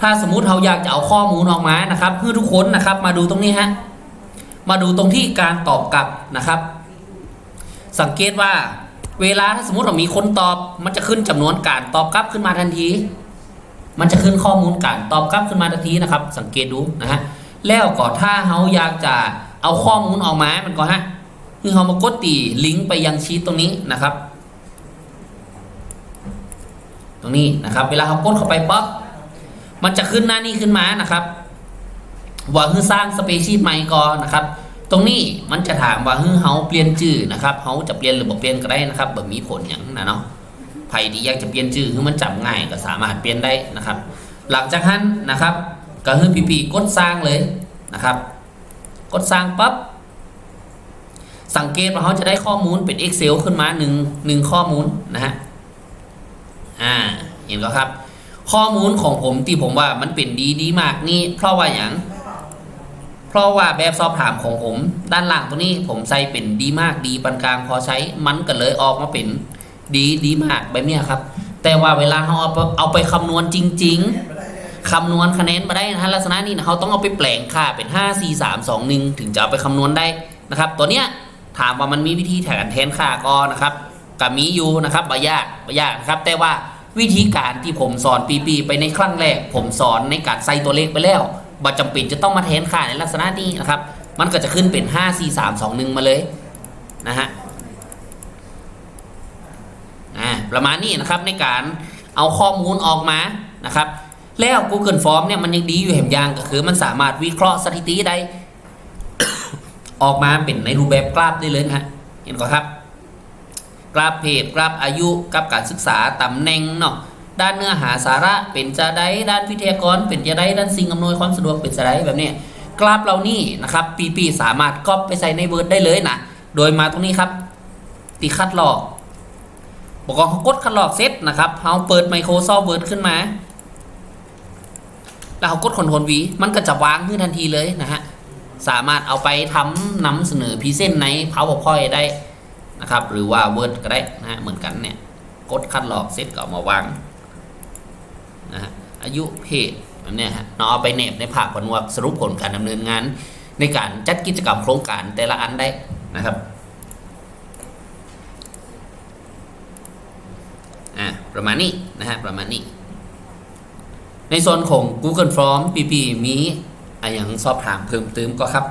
ถ้าสมมุติเราอยากจะเอาข้อมูลออกมานะครับเพื่อทุกคนนะครับมาดูตรงนี้ฮะมาดูตรงที่การตอบกลับนะครับ สังเกตว่าเวลาถ้าสมมติเรามีคนตอบ มันจะขึ้นจำนวนการตอบกลับขึ้นมาทันที มันจะขึ้นข้อมูลการตอบกลับขึ้นมาทันทีนะครับ สังเกตดูนะฮะแล้วก็ถ้าเราอยากจะเอาข้อมูลออกมา มันก็ฮะคือเรามากดตีลิงก์ไปยังชีตตรงนี้นะครับ ตรงนี้นะครับ เวลาเขากดเข้าไปปั๊บ มันจะขึ้นหน้านี้ขึ้นมานะครับ ว่าคือสร้างสเปชีส์ใหม่ก่อนนะครับ ตรงนี้มันจะถามว่าคือเฮาเปลี่ยนชื่อนะครับเฮาจะเปลี่ยนหรือบ่เปลี่ยนก็ได้นะครับแบบมีผลอย่างนะเนาะใครที่อยากจะเปลี่ยนชื่อคือมันจำง่ายก็สามารถเปลี่ยนได้นะครับ หลังจากนั้นนะครับ ก็คือพีพีกดสร้างเลยนะครับ กดสร้างปั๊บสังเกตว่าเขาจะได้ข้อมูลเป็น Excel ขึ้นมาหนึ่งหนึ่งข้อมูลนะฮะอ่าเห็นแล้วครับ ข้อมูลของผมที่ผมว่ามันเป็นดีดีมากนี่เพราะว่าอย่างเพราะว่าแบบสอบถามของผม ด้านล่างตัวนี้ผมใส่เป็นดีมากดีปานกลางพอใช้มันก็เลยออกมาเป็นดีดีมากแบบนี้ครับ แต่ว่าเวลาเขาเอาไปเอาไปคำนวณจริง ๆคำนวณคะแนนมาได้นะฮะลักษณะนี้นะเขาต้องเอาไปแปลงค่าเป็น 5 4 3 2 1 ถึงจะเอาไปคำนวณได้นะครับ ตัวเนี้ยถามว่ามันมีวิธีแทนแทนค่าก็นะครับกับมีอยู่นะครับบ่ยากบ่ยากนะครับแต่ว่า วิธีการที่ผมสอนปีปีไปในครั้งแรก ผมสอนในการใส่ตัวเลขไปแล้วบ่จำเป็นจะต้องมาแทนค่าในลักษณะนี้นะครับ มันก็จะขึ้นเป็น 5 4 3 2 1 มาเลยนะฮะอ่าประมาณนี้นะครับในการเอาข้อมูลออกมานะครับ แล้ว Google Form เนี่ยมันยังดีอยู่แห่งอยางก็คือ มันสามารถวิเคราะห์สถิติได้ ออกมาเป็นในรูปแบบกราฟได้เลยนะฮะเห็นก่อนครับ กราฟเพจกราฟอายุกับการศึกษาตำแหน่งเนาะด้านเนื้อหาสาระเป็นจะได้ด้านวิทยากร เป็นจะได้ด้านสิ่งอำนวยความสะดวกเป็นจะได้แบบนี้กราฟเรานี่นะครับปีปีสามารถก๊อปไปใส่ในเวิร์ดได้เลยนะโดยมาตรงนี้ครับ ตีคัดหลอกบอกว่าเขากดคัดหลอกเซตนะครับเขาเปิด Microsoft Word ขึ้นมา แล้วเขากดคอนโทรลวีมันก็จะวางขึ้นทันทีเลยนะฮะสามารถเอาไปทำนำเสนอพรีเซนต์ใน PowerPoint ได้ นะครับ หรือว่า Word ก็ได้นะฮะเหมือนกันเนี่ยกดคัดลอกเสร็จก็เอามาวางนะฮะอายุเพจแบบเนี้ยฮะเนาะเอาไปเนบในภาคผลว่าสรุปผลการดำเนินงาน ในการจัดกิจกรรมโครงการแต่ละอันได้นะครับอ่าประมาณนี้นะฮะประมาณนี้ ในส่วนของ Google Form ปีปีมีอะไรอย่างสอบถามเพิ่มเติมก็ครับ